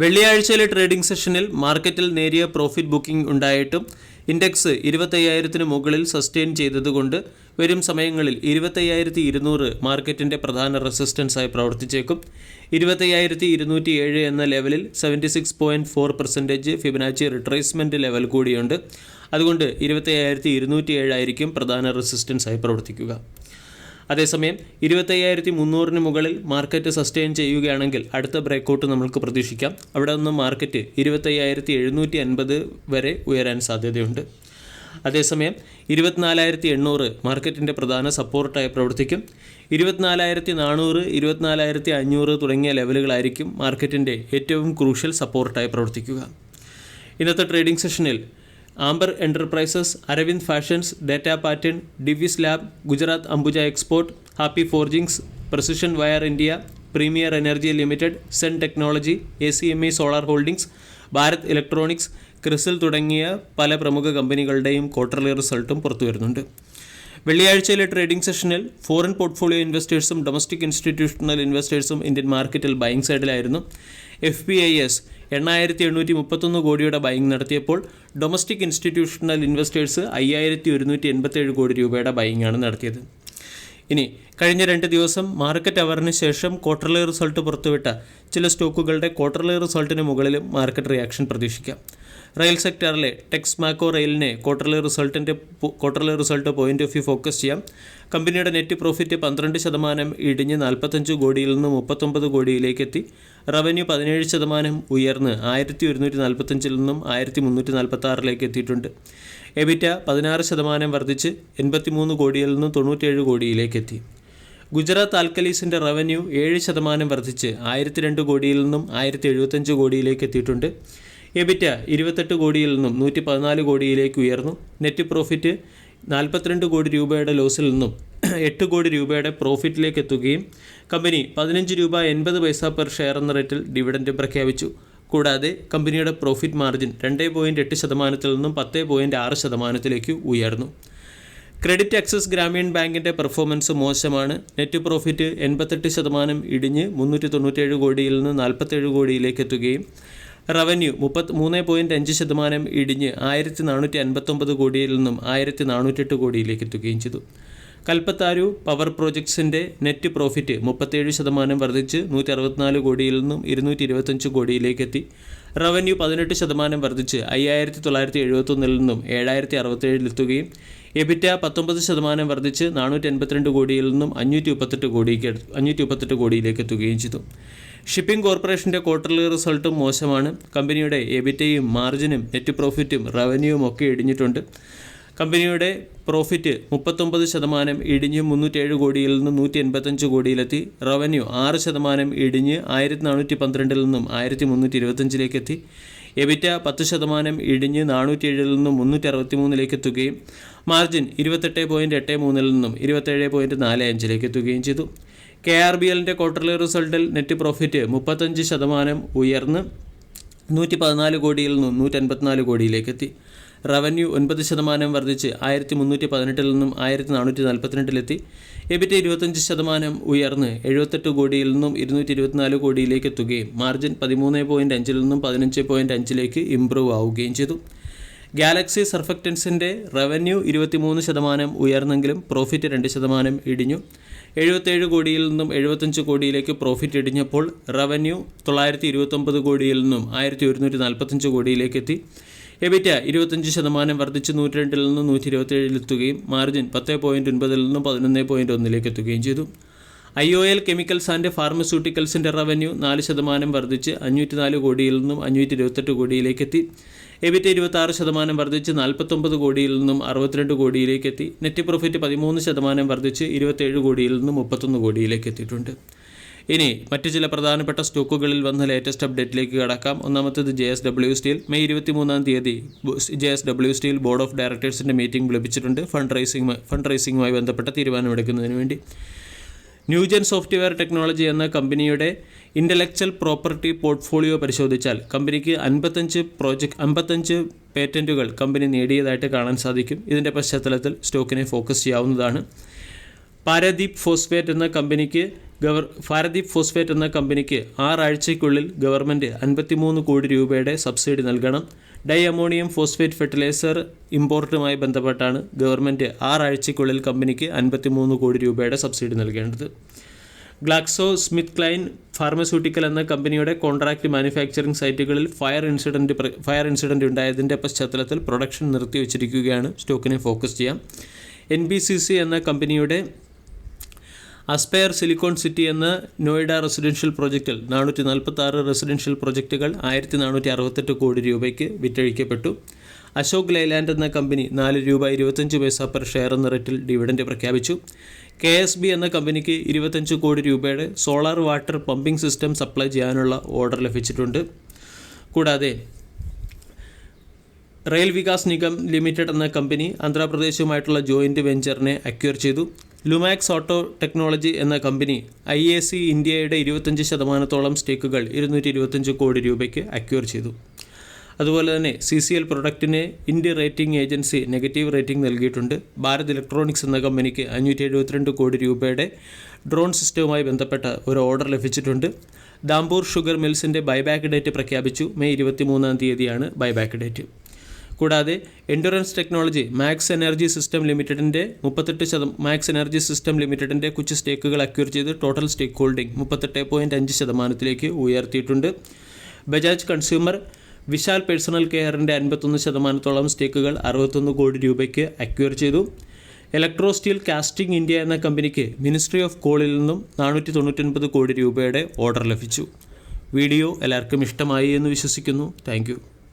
വെള്ളിയാഴ്ചയിലെ trading സെഷനിൽ മാർക്കറ്റിൽ നേരിയ പ്രോഫിറ്റ് ബുക്കിംഗ് ഉണ്ടായിട്ടും ഇൻഡെക്സ് ഇരുപത്തയ്യായിരത്തിന് മുകളിൽ സസ്റ്റെയിൻ ചെയ്തതുകൊണ്ട് വരും സമയങ്ങളിൽ ഇരുപത്തയ്യായിരത്തി ഇരുന്നൂറ് മാർക്കറ്റിന്റെ പ്രധാന റെസിസ്റ്റൻസായി പ്രവർത്തിച്ചേക്കും. ഇരുപത്തയ്യായിരത്തി ഇരുന്നൂറ്റി ഏഴ് എന്ന ലെവലിൽ seventy six point four percentage Fibonacci retracement level കൂടിയുണ്ട്. അതുകൊണ്ട് ഇരുപത്തയ്യായിരത്തി ഇരുന്നൂറ്റി ഏഴായിരിക്കും പ്രധാന റെസിസ്റ്റൻസായി പ്രവർത്തിക്കുക. അതേസമയം ഇരുപത്തയ്യായിരത്തി മുന്നൂറിന് മുകളിൽ മാർക്കറ്റ് സസ്റ്റെയിൻ ചെയ്യുകയാണെങ്കിൽ അടുത്ത ബ്രേക്കൗട്ട് നമുക്ക് പ്രതീക്ഷിക്കാം. അവിടെ നിന്ന് മാർക്കറ്റ് ഇരുപത്തയ്യായിരത്തി എഴുന്നൂറ്റി അൻപത് വരെ ഉയരാൻ സാധ്യതയുണ്ട്. അതേസമയം ഇരുപത്തിനാലായിരത്തി എണ്ണൂറ് മാർക്കറ്റിന്റെ പ്രധാന സപ്പോർട്ടായി പ്രവർത്തിക്കും. ഇരുപത്തിനാലായിരത്തി നാനൂറ് ഇരുപത്തിനാലായിരത്തി അഞ്ഞൂറ് തുടങ്ങിയ ലെവലുകളായിരിക്കും മാർക്കറ്റിന്റെ ഏറ്റവും ക്രൂഷ്യൽ സപ്പോർട്ടായി പ്രവർത്തിക്കുക. ഇന്നത്തെ ട്രേഡിംഗ് സെഷനിൽ Amber Enterprises Arvind Fashions Data Pattern Divi's Lab Gujarat Ambuja Export Happy Forgings Precision Wire India Premier Energy Limited Zen Technology A C M E Solar Holdings Bharat Electronics CRISIL തുടങ്ങിയ പല പ്രമുഖ കമ്പനികളുടെയും quarterly റിസൾട്ടും പുറത്തു വരുന്നുണ്ട്. വെള്ളിയാഴ്ചയിലെ trading സെഷനിൽ foreign portfolio ഇൻവെസ്റ്റേഴ്സും ഡൊമസ്റ്റിക് ഇൻസ്റ്റിറ്റ്യൂഷണൽ ഇൻവെസ്റ്റേഴ്സും ഇന്ത്യൻ മാർക്കറ്റിൽ ബൈങ് സൈഡിലായിരുന്നു എഫ് ഐ എസ് എണ്ണായിരത്തി എണ്ണൂറ്റി മുപ്പത്തൊന്ന് കോടിയുടെ ബൈങ് നടത്തിയപ്പോൾ ഡൊമസ്റ്റിക് ഇൻസ്റ്റിറ്റ്യൂഷണൽ ഇൻവെസ്റ്റേഴ്സ് അയ്യായിരത്തി ഒരുന്നൂറ്റി എൺപത്തേഴ് കോടി രൂപയുടെ ബൈങ് ആണ് നടത്തിയത്. ഇനി കഴിഞ്ഞ രണ്ട് ദിവസം മാർക്കറ്റ് അവറിന് ശേഷം ക്വാർട്ടർലി റിസൾട്ട് പുറത്തുവിട്ട ചില സ്റ്റോക്കുകളുടെ ക്വാർട്ടർലി റിസൾട്ടിന് മുകളിലും മാർക്കറ്റ് റിയാക്ഷൻ പ്രതീക്ഷിക്കാം. റെയിൽ സെക്ടറിലെ ടെക്സ് മാക്കോ റെയിലിനെ quarterly റിസൾട്ടിന്റെ quarterly result point of view focus ചെയ്യാം. കമ്പനിയുടെ നെറ്റ് പ്രോഫിറ്റ് പന്ത്രണ്ട് ശതമാനം ഇടിഞ്ഞ് നാൽപ്പത്തഞ്ച് കോടിയിൽ നിന്ന് മുപ്പത്തൊമ്പത് കോടിയിലേക്ക് എത്തി റവന്യൂ പതിനേഴ് ശതമാനം ഉയർന്ന് ആയിരത്തി ഒരുന്നൂറ്റി നാൽപ്പത്തഞ്ചിൽ നിന്നും ആയിരത്തി മുന്നൂറ്റി നാൽപ്പത്തി ആറിലേക്ക് എത്തിയിട്ടുണ്ട് എബിറ്റ പതിനാറ് ശതമാനം വർദ്ധിച്ച് എൺപത്തിമൂന്ന് കോടിയിൽ നിന്ന് തൊണ്ണൂറ്റേഴ് കോടിയിലേക്ക് എത്തി ഗുജറാത്ത് ആൽക്കലീസിന്റെ റവന്യൂ ഏഴ് ശതമാനം വർദ്ധിച്ച് ആയിരത്തി രണ്ട് കോടിയിൽ നിന്നും ആയിരത്തി എഴുപത്തഞ്ച് കോടിയിലേക്ക് എത്തിയിട്ടുണ്ട് എബിറ്റ ഇരുപത്തെട്ട് കോടിയിൽ നിന്നും നൂറ്റി പതിനാല് കോടിയിലേക്ക് ഉയർന്നു. നെറ്റ് പ്രോഫിറ്റ് നാൽപ്പത്തിരണ്ട് കോടി രൂപയുടെ ലോസിൽ നിന്നും എട്ട് കോടി രൂപയുടെ പ്രോഫിറ്റിലേക്ക് എത്തുകയും കമ്പനി പതിനഞ്ച് രൂപ എൺപത് പൈസ പെർ ഷെയർ എന്ന റേറ്റിൽ ഡിവിഡൻഡ് പ്രഖ്യാപിച്ചു. കൂടാതെ കമ്പനിയുടെ പ്രോഫിറ്റ് മാർജിൻ രണ്ട് പോയിന്റ് എട്ട് ശതമാനത്തിൽ നിന്നും പത്ത് പോയിന്റ് ആറ് ശതമാനത്തിലേക്ക് ഉയർന്നു. ക്രെഡിറ്റ് ആക്സസ് ഗ്രാമീൺ ബാങ്കിന്റെ പെർഫോമൻസ് മോശമാണ്. നെറ്റ് പ്രോഫിറ്റ് എൺപത്തെട്ട് ശതമാനം ഇടിഞ്ഞ് മുന്നൂറ്റി തൊണ്ണൂറ്റേഴ് കോടിയിൽ നിന്ന് നാൽപ്പത്തേഴ് കോടിയിലേക്ക് എത്തുകയും റവന്യൂ മുപ്പത്തി മൂന്ന് പോയിന്റ് അഞ്ച് ശതമാനം ഇടിഞ്ഞ് ആയിരത്തി നാനൂറ്റി അൻപത്തൊമ്പത് കോടിയിൽ നിന്നും ആയിരത്തി നാനൂറ്റെട്ട് കോടിയിലേക്ക് എത്തുകയും ചെയ്തു. കൽപ്പത്താരു പവർ പ്രോജക്ട്സിന്റെ നെറ്റ് പ്രോഫിറ്റ് മുപ്പത്തേഴ് ശതമാനം വർദ്ധിച്ച് നൂറ്റി അറുപത്തിനാല് കോടിയിൽ നിന്നും ഇരുന്നൂറ്റി ഇരുപത്തഞ്ച് കോടിയിലേക്ക് എത്തി. റവന്യൂ പതിനെട്ട് ശതമാനം വർദ്ധിച്ച് അയ്യായിരത്തി തൊള്ളായിരത്തി എഴുപത്തൊന്നിൽ നിന്നും ഏഴായിരത്തി അറുപത്തേഴിലെത്തുകയും എബിറ്റ പത്തൊമ്പത് ശതമാനം വർദ്ധിച്ച് നാനൂറ്റി എൺപത്തിരണ്ട് കോടിയിൽ നിന്നും അഞ്ഞൂറ്റി മുപ്പത്തെട്ട് കോടിക്ക് അഞ്ഞൂറ്റി മുപ്പത്തെട്ട് കോടിയിലേക്ക് എത്തുകയും ചെയ്തു. ഷിപ്പിംഗ് കോർപ്പറേഷന്റെ ക്വാർട്ടർലി റിസൾട്ടും മോശമാണ്. കമ്പനിയുടെ എബിറ്റയും മാർജിനും നെറ്റ് പ്രോഫിറ്റും റവന്യൂവും ഒക്കെ ഇടിഞ്ഞിട്ടുണ്ട്. കമ്പനിയുടെ പ്രോഫിറ്റ് മുപ്പത്തൊമ്പത് ശതമാനം ഇടിഞ്ഞ് മുന്നൂറ്റേഴ് കോടിയിൽ നിന്ന് നൂറ്റി എൺപത്തഞ്ച് കോടിയിലെത്തി. റവന്യൂ ആറ് ശതമാനം ഇടിഞ്ഞ് ആയിരത്തി നാനൂറ്റി പന്ത്രണ്ടിൽ നിന്നും ആയിരത്തി മുന്നൂറ്റി ഇരുപത്തഞ്ചിലേക്ക് എത്തി എബിറ്റ പത്ത് ശതമാനം ഇടിഞ്ഞ് നാനൂറ്റി ഏഴിൽ നിന്നും മുന്നൂറ്റി അറുപത്തി മൂന്നിലേക്ക് എത്തുകയും മാർജിൻ ഇരുപത്തെട്ട് പോയിന്റ് എട്ട് മൂന്നിൽ നിന്നും ഇരുപത്തേഴ് പോയിന്റ് നാല് അഞ്ചിലേക്ക് എത്തുകയും ചെയ്തു. കെ ആർ ബി എല്ലിന്റെ ക്വാർട്ടർലി റിസൾട്ടിൽ നെറ്റ് പ്രോഫിറ്റ് മുപ്പത്തഞ്ച് ശതമാനം ഉയർന്ന് നൂറ്റി പതിനാല് കോടിയിൽ നിന്നും നൂറ്റി അൻപത്തിനാല് കോടിയിലേക്ക് എത്തി റവന്യൂ ഒൻപത് ശതമാനം വർദ്ധിച്ച് ആയിരത്തി മുന്നൂറ്റി പതിനെട്ടിൽ നിന്നും ആയിരത്തി നാനൂറ്റി നാൽപ്പത്തിരണ്ടിലെത്തി എബിറ്റ് ഇരുപത്തഞ്ച് ശതമാനം ഉയർന്ന് എഴുപത്തെട്ട് കോടിയിൽ നിന്നും ഇരുന്നൂറ്റി ഇരുപത്തിനാല് കോടിയിലേക്ക് എത്തുകയും മാർജിൻ പതിമൂന്ന് പോയിന്റ് അഞ്ചിൽ നിന്നും പതിനഞ്ച് പോയിന്റ് അഞ്ചിലേക്ക് ഇംപ്രൂവ് ആവുകയും ചെയ്തു. ഗാലക്സി സർഫക്റ്റൻസിന്റെ റവന്യൂ ഇരുപത്തിമൂന്ന് ശതമാനം ഉയർന്നെങ്കിലും പ്രോഫിറ്റ് രണ്ട് ശതമാനം ഇടിഞ്ഞു. എഴുപത്തേഴ് കോടിയിൽ നിന്നും എഴുപത്തഞ്ച് കോടിയിലേക്ക് പ്രോഫിറ്റ് ഇടിഞ്ഞപ്പോൾ റവന്യൂ തൊള്ളായിരത്തി ഇരുപത്തൊമ്പത് കോടിയിൽ നിന്നും ആയിരത്തി ഒരുന്നൂറ്റി നാൽപ്പത്തഞ്ച് കോടിയിലേക്ക് എത്തി എബിറ്റ ഇരുപത്തഞ്ച് ശതമാനം വർദ്ധിച്ച് നൂറ്റി രണ്ടിൽ നിന്ന് നൂറ്റി ഇരുപത്തേഴിലെത്തുകയും മാർജിൻ പത്ത് പോയിന്റ് ഒൻപതിൽ നിന്നും പതിനൊന്ന് പോയിന്റ് ഒന്നിലേക്ക് എത്തുകയും ചെയ്തു I O L chemicals and ഫാർമസ്യൂട്ടിക്കൽസിന്റെ revenue നാല് ശതമാനം വർദ്ധിച്ച് അഞ്ഞൂറ്റി നാല് കോടിയിൽ നിന്നും അഞ്ഞൂറ്റി ഇരുപത്തെട്ട് കോടിയിലേക്ക് എത്തി എബിറ്റ ഇരുപത്തി ആറ് ശതമാനം വർദ്ധിച്ച് നാൽപ്പത്തൊമ്പത് കോടിയിൽ നിന്നും അറുപത്തിരണ്ട് കോടിയിലേക്ക് എത്തി. നെറ്റ് പ്രോഫിറ്റ് പതിമൂന്ന് ശതമാനം വർദ്ധിച്ച് ഇരുപത്തേഴ് കോടിയിൽ നിന്നും മുപ്പത്തൊന്ന് കോടിയിലേക്ക് എത്തിയിട്ടുണ്ട്. ഇനി മറ്റ് ചില പ്രധാനപ്പെട്ട സ്റ്റോക്കുകളിൽ വന്ന ലേറ്റസ്റ്റ് അപ്ഡേറ്റിലേക്ക് കടക്കാം. ഒന്നാമത്തേത് J S W steel. May ഇരുപത്തി മൂന്നാം തീയതി J S W steel board of ഡയറക്ടേഴ്സിന്റെ meeting ലഭിച്ചിട്ടുണ്ട്. ഫണ്ട് റൈസിംഗ് ഫണ്ട് റൈസിംഗുമായി ബന്ധപ്പെട്ട തീരുമാനമെടുക്കുന്നതിന് വേണ്ടി. ന്യൂജൻ സോഫ്റ്റ്വെയർ ടെക്നോളജി എന്ന കമ്പനിയുടെ ഇന്റലക്ച്വൽ പ്രോപ്പർട്ടി പോർട്ട്ഫോളിയോ പരിശോധിച്ചാൽ കമ്പനിക്ക് അൻപത്തഞ്ച് പ്രോജക്റ്റ് അമ്പത്തഞ്ച് പേറ്റന്റുകൾ കമ്പനി നേടിയതായിട്ട് കാണാൻ സാധിക്കും. ഇതിന്റെ പശ്ചാത്തലത്തിൽ സ്റ്റോക്കിനെ ഫോക്കസ് ചെയ്യാവുന്നതാണ്. പാരദീപ് ഫോസ്ഫേറ്റ് എന്ന കമ്പനിക്ക് ഗവർ ഭാരതി ഫോസ്ഫേറ്റ് എന്ന കമ്പനിക്ക് ആറാഴ്ചയ്ക്കുള്ളിൽ ഗവൺമെന്റ് അൻപത്തിമൂന്ന് കോടി രൂപയുടെ സബ്സിഡി നൽകണം. ഡൈ അമോണിയം ഫോസ്ഫേറ്റ് ഫെർട്ടിലൈസർ ഇമ്പോർട്ടുമായി ബന്ധപ്പെട്ടാണ് ഗവൺമെന്റ് ആറാഴ്ചയ്ക്കുള്ളിൽ കമ്പനിക്ക് അൻപത്തിമൂന്ന് കോടി രൂപയുടെ സബ്സിഡി നൽകേണ്ടത്. ഗ്ലാക്സോ സ്മിത്ത് ക്ലൈൻ ഫാർമസ്യൂട്ടിക്കൽ എന്ന കമ്പനിയുടെ കോൺട്രാക്ട് മാനുഫാക്ചറിംഗ് സൈറ്റുകളിൽ ഫയർ ഇൻസിഡന്റ് ഫയർ ഇൻസിഡന്റ് ഉണ്ടായതിന്റെ പശ്ചാത്തലത്തിൽ പ്രൊഡക്ഷൻ നിർത്തിവച്ചിരിക്കുകയാണ് സ്റ്റോക്കിനെ ഫോക്കസ് ചെയ്യാം. എൻ ബി സി സി എന്ന കമ്പനിയുടെ അസ്പയർ സിലിക്കോൺ സിറ്റി എന്ന നോയിഡ റെസിഡൻഷ്യൽ പ്രോജക്റ്റിൽ നാനൂറ്റി നാൽപ്പത്തി ആറ് റെസിഡൻഷ്യൽ പ്രോജക്റ്റുകൾ ആയിരത്തി നാനൂറ്റി അറുപത്തെട്ട് കോടി രൂപയ്ക്ക് വിറ്റഴിക്കപ്പെട്ടു. അശോക് ലൈലാൻഡ് എന്ന കമ്പനി നാല് രൂപ ഇരുപത്തഞ്ച് പൈസ പെർ ഷെയർ എന്ന റേറ്റിൽ ഡിവിഡൻഡ് പ്രഖ്യാപിച്ചു. കെ എസ് ബി എന്ന കമ്പനിക്ക് ഇരുപത്തഞ്ച് കോടി രൂപയുടെ solar water pumping system supply ചെയ്യാനുള്ള ഓർഡർ ലഭിച്ചിട്ടുണ്ട്. കൂടാതെ റെയിൽ വികാസ് നിഗം ലിമിറ്റഡ് എന്ന കമ്പനി ആന്ധ്രാപ്രദേശുമായിട്ടുള്ള ജോയിന്റ് വെഞ്ചറിനെ അക്വയർ ചെയ്തു. ലുമാക്സ് ഓട്ടോ ടെക്നോളജി എന്ന കമ്പനി ഐ എ സി ഇന്ത്യയുടെ ഇരുപത്തഞ്ച് ശതമാനത്തോളം സ്റ്റേക്കുകൾ ഇരുന്നൂറ്റി ഇരുപത്തഞ്ച് കോടി രൂപയ്ക്ക് അക്യൂർ ചെയ്തു. അതുപോലെ തന്നെ C C L പ്രൊഡക്റ്റിന് India rating agency negative rating നൽകിയിട്ടുണ്ട്. ഭാരത് ഇലക്ട്രോണിക്സ് എന്ന കമ്പനിക്ക് അഞ്ഞൂറ്റി എഴുപത്തിരണ്ട് കോടി രൂപയുടെ ഡ്രോൺ സിസ്റ്റവുമായി ബന്ധപ്പെട്ട ഒരു ഓർഡർ ലഭിച്ചിട്ടുണ്ട്. ദാംപൂർ ഷുഗർ മിൽസിന്റെ ബൈബാക്ക് ഡേറ്റ് പ്രഖ്യാപിച്ചു. മെയ് ഇരുപത്തി മൂന്നാം തീയതിയാണ് ബൈബാക്ക് ഡേറ്റ്. കൂടാതെ endurance technology Max energy system ലിമിറ്റഡിന്റെ മുപ്പത്തെട്ട് ശതം മാക്സ് എനർജി സിസ്റ്റം ലിമിറ്റഡിന്റെ കുച്ച് സ്റ്റേക്കുകൾ അക്വയർ ചെയ്ത് ടോട്ടൽ സ്റ്റേക്ക് ഹോൾഡിംഗ് മുപ്പത്തെട്ട് പോയിന്റ് അഞ്ച് ശതമാനത്തിലേക്ക് ഉയർത്തിയിട്ടുണ്ട്. ബജാജ് കൺസ്യൂമർ വിശാൽ പേഴ്സണൽ കെയറിന്റെ അൻപത്തൊന്ന് ശതമാനത്തോളം സ്റ്റേക്കുകൾ അറുപത്തൊന്ന് കോടി രൂപയ്ക്ക് അക്വയർ ചെയ്തു. ഇലക്ട്രോ സ്റ്റീൽ കാസ്റ്റിംഗ് ഇന്ത്യ എന്ന കമ്പനിക്ക് മിനിസ്ട്രി ഓഫ് കോളിൽ നിന്നും നാനൂറ്റി തൊണ്ണൂറ്റൊൻപത് കോടി രൂപയുടെ ഓർഡർ ലഭിച്ചു. വീഡിയോ എല്ലാവർക്കും ഇഷ്ടമായി എന്ന് വിശ്വസിക്കുന്നു. താങ്ക്